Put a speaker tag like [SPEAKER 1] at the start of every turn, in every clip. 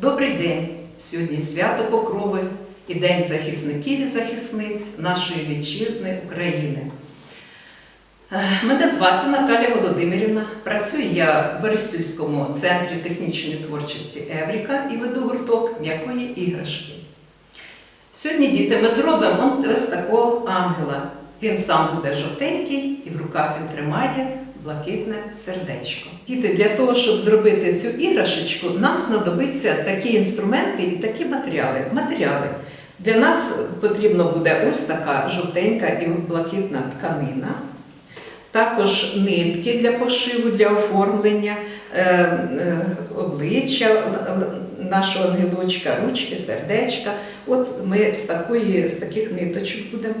[SPEAKER 1] Добрий день! Сьогодні свято Покрови і День захисників і захисниць нашої вітчизни України. Мене звати Наталя Володимирівна. Працюю я в Бориспільському центрі технічної творчості Евріка і веду гурток м'якої іграшки. Сьогодні, діти, ми зробимо ось такого ангела. Він сам буде жовтенький і в руках він тримає блакитне сердечко. Діти, для того, щоб зробити цю іграшечку, нам знадобиться такі інструменти і такі матеріали. Матеріали. Для нас потрібно буде ось така жовтенька і блакитна тканина. Також нитки для пошиву, для оформлення е, е, обличчя нашого ангелочка, ручки, сердечка. От ми з, такої, з таких ниточок будемо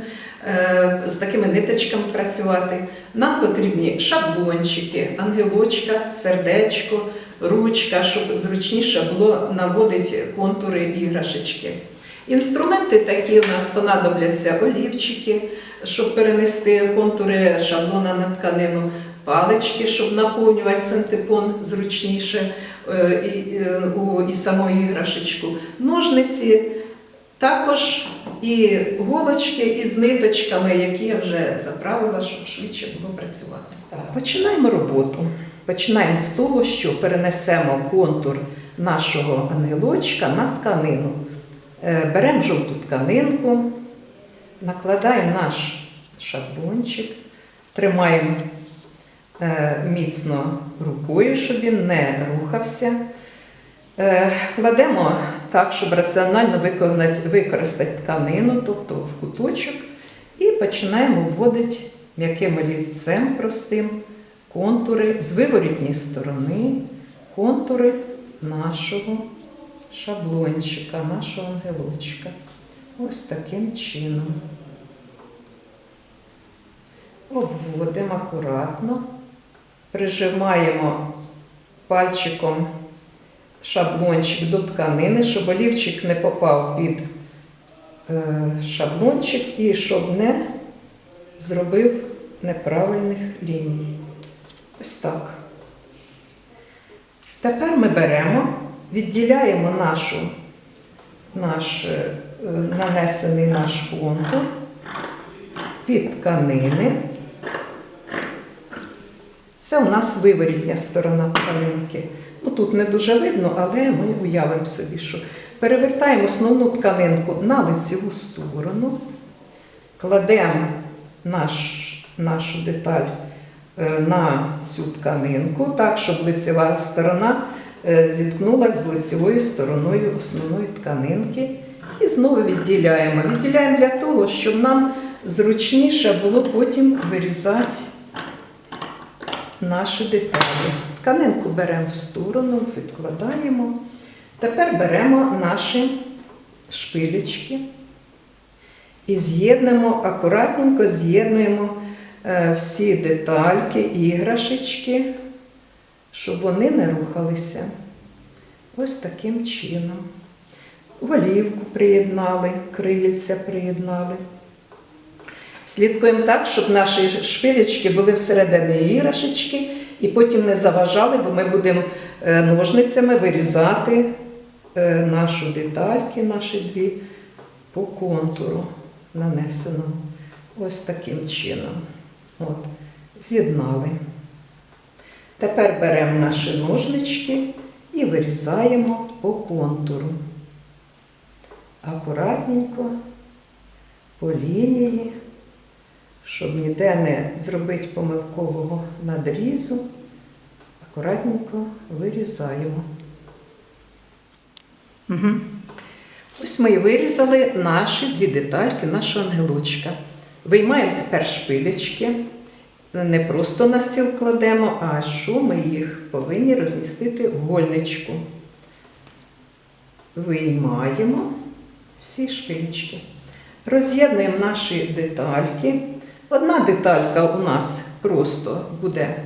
[SPEAKER 1] е, з такими ниточками працювати. Нам потрібні шаблончики, ангелочка, сердечко, ручка, щоб зручніше було наводити контури іграшечки. Інструменти такі у нас понадобляться олівчики, щоб перенести контури шаблона на тканину, палички, щоб наповнювати синтепон зручніше е, і, е, саму іграшечку, ножниці, також і голочки із ниточками, які я вже заправила, щоб швидше було працювати. Починаємо роботу. Починаємо з того, що перенесемо контур нашого ангелочка на тканину. Е, Беремо жовту тканинку, накладаємо наш шаблончик, тримаємо міцно рукою, щоб він не рухався. Е, Кладемо так, щоб раціонально використати тканину, тобто в куточок, і починаємо вводити м'яким олівцем простим контури з виворітньої сторони, контури нашого шаблончика, нашого ангелочка. Ось таким чином. Обводимо акуратно, прижимаємо пальчиком шаблончик до тканини, щоб олівчик не попав під е, шаблончик і щоб не зробив неправильних ліній. Ось так. Tепер ми беремо, відділяємо нашу, наш е, нанесений наш контур від тканини. Це у нас виворітня сторона тканинки. Ну, тут не дуже видно, але ми уявимо собі, що перевертаємо основну тканинку на лицеву сторону, кладемо наш, нашу деталь е, на цю тканинку, так, щоб лицева сторона е, зіткнулася з лицевою стороною основної тканинки. І знову відділяємо. Відділяємо для того, щоб нам зручніше було потім вирізати наші деталі. Тканинку беремо в сторону, відкладаємо. Тепер беремо наші шпилечки і з'єднуємо, акуратненько з'єднуємо е, всі детальки, іграшечки, щоб вони не рухалися. Ось таким чином. Голівку приєднали, крильця приєднали. Слідкуємо так, щоб наші шпилечки були всередині іграшечки і потім не заважали, бо ми будемо е, ножницями вирізати е, нашу детальки, наші дві по контуру нанесеному. Ось таким чином. От, З'єднали. Тепер беремо наші ножнички і вирізаємо по контуру. Акуратненько, по лінії щоб ніде не зробити помилкового надрізу, акуратненько вирізаємо. Угу. Ось ми і вирізали наші дві детальки, нашого ангелочка. Виймаємо тепер шпилечки, не просто на стіл кладемо, а що ми їх повинні розмістити в гольничку. Виймаємо всі шпилечки. Роз'єднуємо наші детальки. Одна деталька у нас просто буде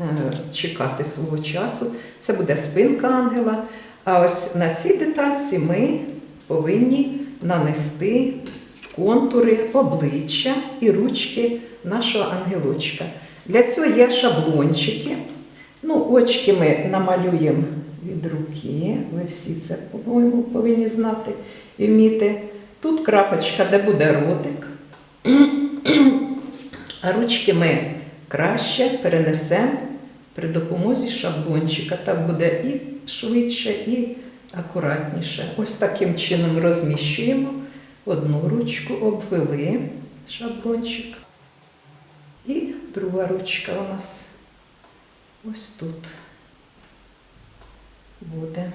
[SPEAKER 1] е, чекати свого часу. Це буде спинка ангела. А ось на цій детальці ми повинні нанести контури обличчя і ручки нашого ангелочка. Для цього є шаблончики. Ну, очки ми намалюємо від руки. Ви всі це, по-моєму, повинні знати і вміти. Тут крапочка, де буде ротик. А ручки ми краще перенесемо при допомозі шаблончика. Так буде і швидше, і акуратніше. Ось таким чином розміщуємо. Одну ручку обвели шаблончик. І друга ручка у нас ось тут буде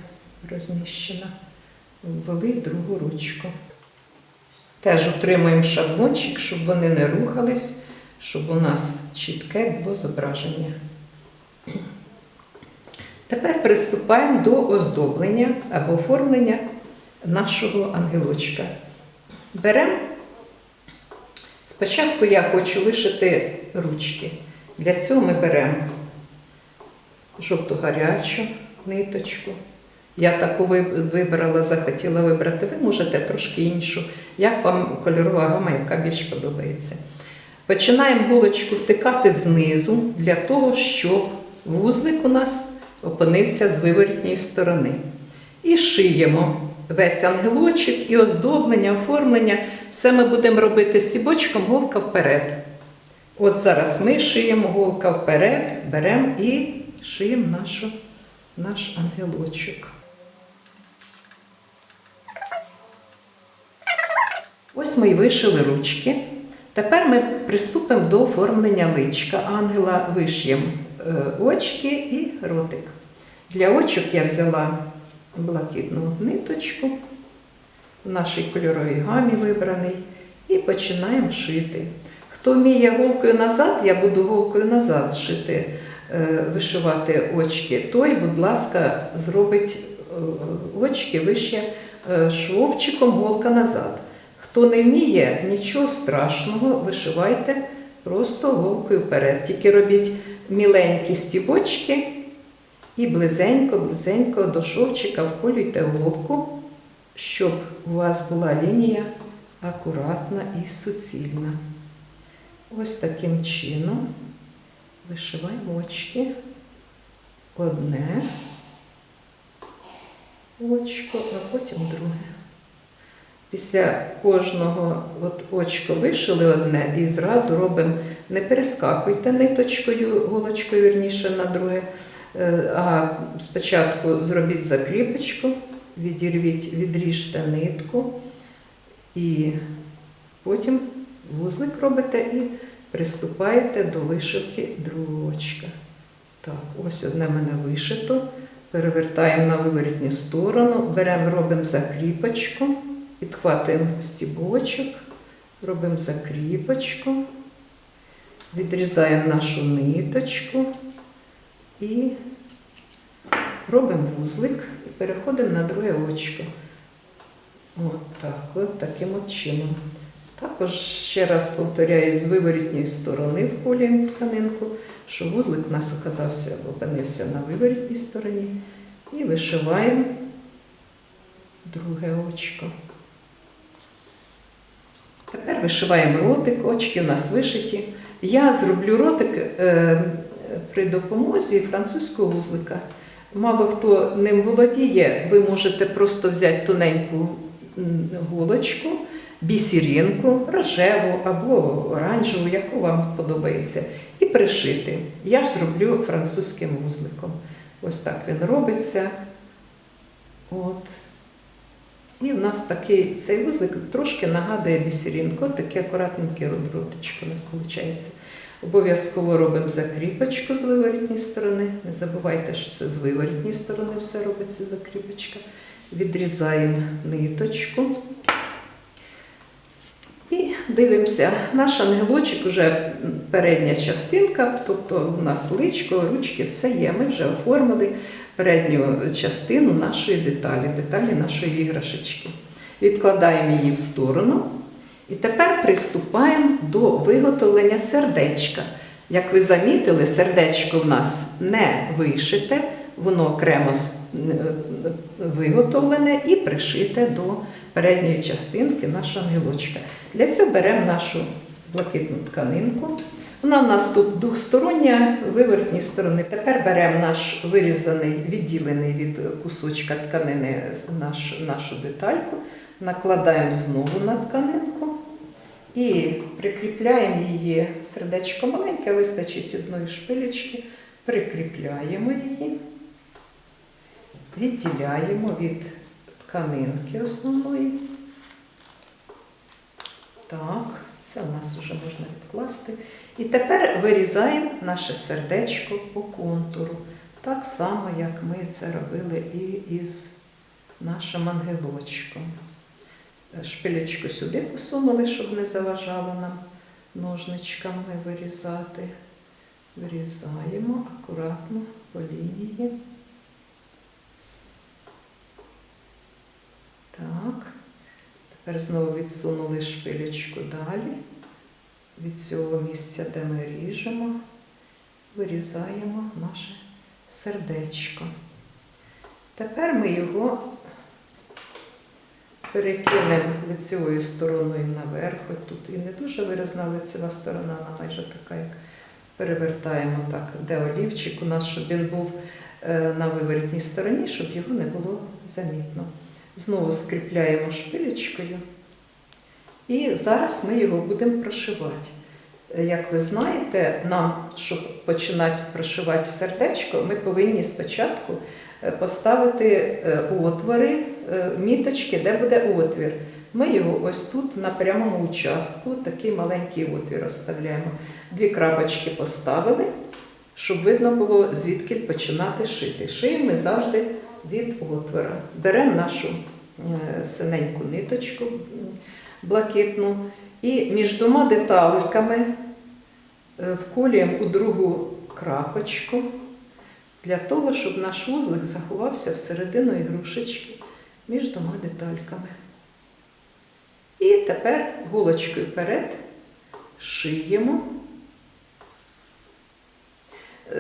[SPEAKER 1] розміщена. Ввели другу ручку. Теж утримуємо шаблончик, щоб вони не рухались, щоб у нас чітке було зображення. Тепер приступаємо до оздоблення або оформлення нашого ангелочка. Беремо. Спочатку я хочу вишити ручки. Для цього ми беремо жовту гарячу ниточку. Я таку вибрала, захотіла вибрати. Ви можете трошки іншу, як вам кольорова гама, яка більш подобається. Починаємо голочку втикати знизу для того, щоб вузлик у нас опинився з виворітньої сторони. І шиємо весь ангелочок, і оздоблення, оформлення. Все ми будемо робити сібочком, голка вперед. От зараз ми шиємо голка вперед, беремо і шиємо нашу, наш ангелочок. Ось ми й вишили ручки. Тепер ми приступимо до оформлення личка ангела, виш'ємо е, очки і ротик. Для очок я взяла блакитну ниточку в нашій кольоровій гамі вибраний і починаємо шити. Хто вміє голкою назад, я буду голкою назад шити, е, вишивати очки, той, будь ласка, зробить е, очки вище шовчиком голка назад. Хто не вміє, нічого страшного, вишивайте просто голкою вперед. Тільки робіть міленькі стібочки і близенько-близенько до шовчика вколюйте голку, щоб у вас була лінія акуратна і суцільна. Ось таким чином вишиваємо очки. Одне очко, а потім друге. Після кожного от очко вишили одне і зразу робимо, не перескакуйте ниточкою, голочкою вірніше на друге, е, а спочатку зробіть закріпочку, відірвіть, відріжте нитку і потім вузлик робите і приступаєте до вишивки другого очка. Так, ось одне мене вишито. Перевертаємо на виворітню сторону, беремо, робимо закріпочку. Підхватуємо стібочок, робимо закріпочку, відрізаємо нашу ниточку і робимо вузлик і переходимо на друге очко. От так, от таким от чином. Також ще раз повторяю, з виворітньої сторони вколюємо тканинку, щоб вузлик у нас оказався, опинився на виворітній стороні. І вишиваємо друге очко. Тепер вишиваємо ротик, очки у нас вишиті. Я зроблю ротик е, при допомозі французького вузлика. Мало хто ним володіє, ви можете просто взяти тоненьку голочку, бісеринку, рожеву або оранжеву, яку вам подобається, і пришити. Я ж зроблю французьким вузликом. Ось так він робиться. От. І в нас такий цей вузлик трошки нагадує бісерінку, таке акуратненьке ротичко у нас виходить. Обов'язково робимо закріпочку з виворітньої сторони. Не забувайте, що це з виворітньої сторони все робиться закріпочка. Відрізаємо ниточку. І дивимося, наш ангелочок вже передня частинка, тобто у нас личко, ручки, все є. Ми вже оформили передню частину нашої деталі, деталі нашої іграшечки. Відкладаємо її в сторону. І тепер приступаємо до виготовлення сердечка. Як ви замітили, сердечко в нас не вишите, воно окремо е, виготовлене і пришите до передньої частинки нашого ангелочка. Для цього беремо нашу блакитну тканинку. Вона в нас тут двостороння, вивертні сторони. Тепер беремо наш вирізаний, відділений від кусочка тканини наш, нашу детальку, накладаємо знову на тканинку і прикріпляємо її. Сердечко маленьке, вистачить одної шпилечки, прикріпляємо її, відділяємо від тканинки основної. Так, це у нас вже можна відкласти. І тепер вирізаємо наше сердечко по контуру. Так само, як ми це робили і із нашим ангелочком. Шпилечку сюди посунули, щоб не заважало нам ножничками вирізати. Вирізаємо акуратно по лінії. Так. Тепер знову відсунули шпилечку далі. Від цього місця, де ми ріжемо, вирізаємо наше сердечко. Тепер ми його перекинемо лицевою стороною наверх. Тут і не дуже виразна лицева сторона, вона майже така, як перевертаємо так, де олівчик у нас, щоб він був е, на виворітній стороні, щоб його не було замітно. Знову скріпляємо шпилечкою. І зараз ми його будемо прошивати. Як ви знаєте, нам, щоб починати прошивати сердечко, ми повинні спочатку е, поставити е, отвори, е, міточки, де буде отвір. Ми його ось тут на прямому участку, такий маленький отвір оставляємо. Дві крапочки поставили, щоб видно було, звідки починати шити. Шиємо ми завжди від отвора. Беремо нашу е, синеньку ниточку блакитну і між двома детальками е, вколюємо у другу крапочку для того, щоб наш вузлик заховався всередину ігрушечки між двома детальками. І тепер голочкою вперед шиємо.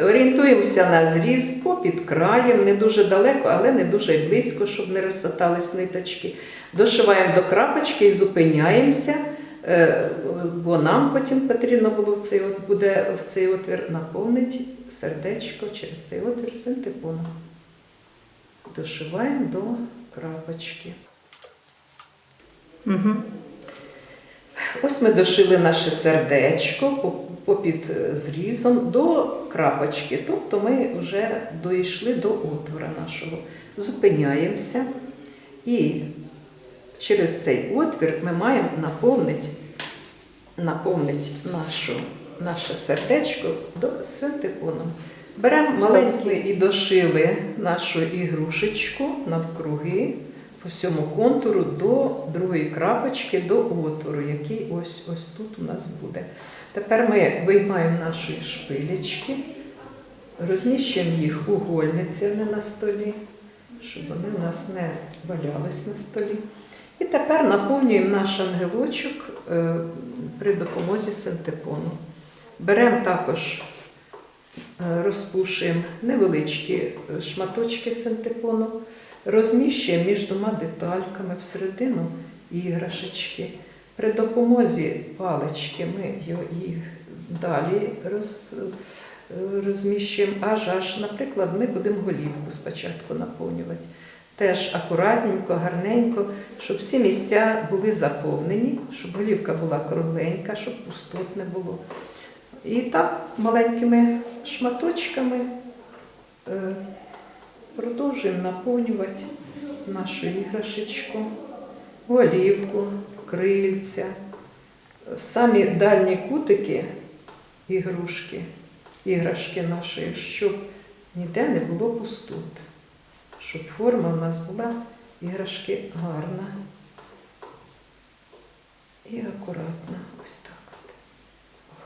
[SPEAKER 1] Орієнтуємося на зріз попід краєм, не дуже далеко, але не дуже близько, щоб не розсатались ниточки. Дошиваємо до крапочки і зупиняємося, е, бо нам потім потрібно було в цей, буде в цей отвір наповнити сердечко через цей отвір синтепоном. Дошиваємо до крапочки. Угу. Ось ми дошили наше сердечко по- попід е, зрізом до крапочки. Тобто ми вже дійшли до отвора нашого. Зупиняємося і через цей отвір ми маємо наповнити, наповнити нашу, наше сердечко до синтепоном. Беремо маленький і дошили нашу ігрушечку навкруги по всьому контуру до другої крапочки, до отвору, який ось ось тут у нас буде. Тепер ми виймаємо наші шпилечки, розміщуємо їх угольницями на столі, щоб вони у нас не валялись на столі. І тепер наповнюємо наш ангелочок е, при допомозі синтепону. Беремо також, е, розпушуємо невеличкі шматочки синтепону, розміщуємо між двома детальками всередину іграшечки. При допомозі палички ми їх далі роз, розміщуємо, аж аж, наприклад, ми будемо голівку спочатку наповнювати. Теж акуратненько, гарненько, щоб всі місця були заповнені, щоб голівка була кругленька, щоб пустот не було. І так маленькими шматочками е, продовжуємо наповнювати нашу іграшечку, голівку, крильця, в самі дальні кутики ігрушки, іграшки нашої, щоб ніде не було пустот, щоб форма у нас була іграшки гарна і акуратна. Ось так.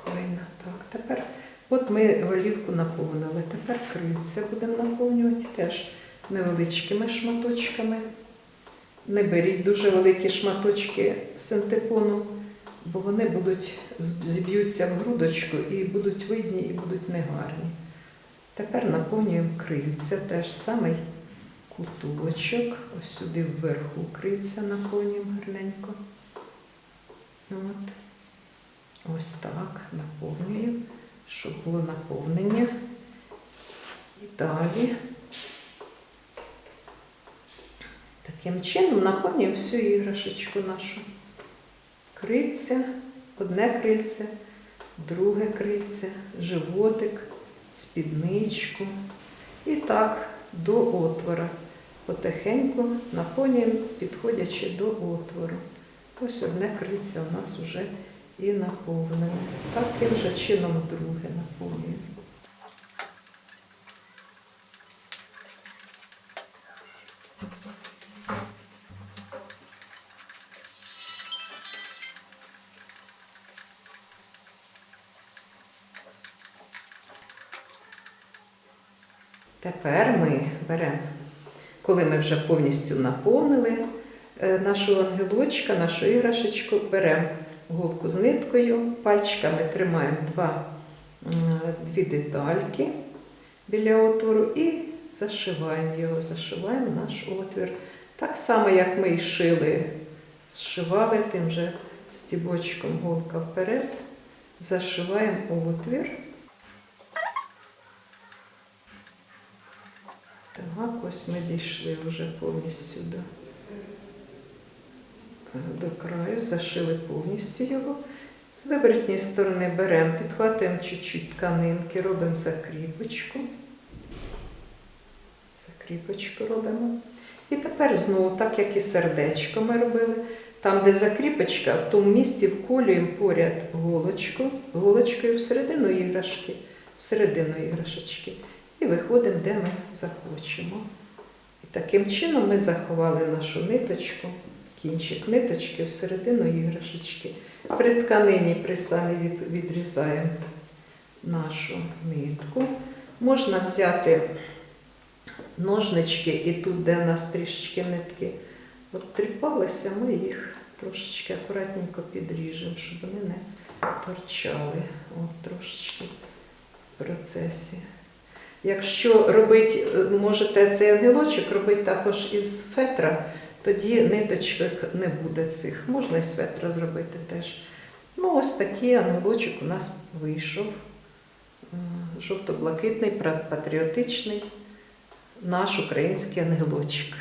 [SPEAKER 1] Охайна. Так, тепер от ми голівку наповнили. Тепер крильця будемо наповнювати теж невеличкими шматочками. Не беріть дуже великі шматочки синтепону, бо вони будуть зіб'ються в грудочку і будуть видні, і будуть негарні. Тепер наповнюємо крильця, теж самий куточок. Ось сюди вверху крильця наповнюємо гарненько. От. Ось так наповнюємо, щоб було наповнення. І далі. Таким чином наповнюємо всю іграшечку нашу. Крильця, одне крильце, друге крильце, животик, спідничку. І так до отвора. Потихеньку наповнюємо, підходячи до отвору. Ось одне крильце у нас вже і наповнене. Таким же чином друге наповнюємо. Тепер ми беремо, коли ми вже повністю наповнили е, нашого ангелочка, нашу іграшечку, беремо голку з ниткою, пальчиками тримаємо два, дві детальки біля отвору і зашиваємо його, зашиваємо наш отвір. Так само, як ми і шили, зшивали тим же стібочком голка вперед, зашиваємо отвір. Так, ось ми дійшли вже повністю до, до краю, зашили повністю його. З виборотньої сторони беремо, підхватуємо чуть-чуть тканинки, робимо закріпочку. Закріпочку робимо. І тепер знову, так як і сердечко ми робили, там, де закріпочка, в тому місці вколюємо поряд голочку, голочкою всередину іграшки, всередину іграшечки. І виходимо, де ми захочемо. І таким чином ми заховали нашу ниточку, кінчик ниточки всередину іграшечки. При тканині при від, відрізаємо нашу нитку. Можна взяти ножнички, і тут, де у нас трішечки нитки обтріпалися, ми їх трошечки акуратненько підріжемо, щоб вони не торчали. От трошечки в процесі. Якщо робити, можете цей ангелочок робити також із фетра, тоді ниточок не буде цих. Можна і фетра зробити теж. Ну, ось такий ангелочок у нас вийшов. Жовто-блакитний, патріотичний наш український ангелочок.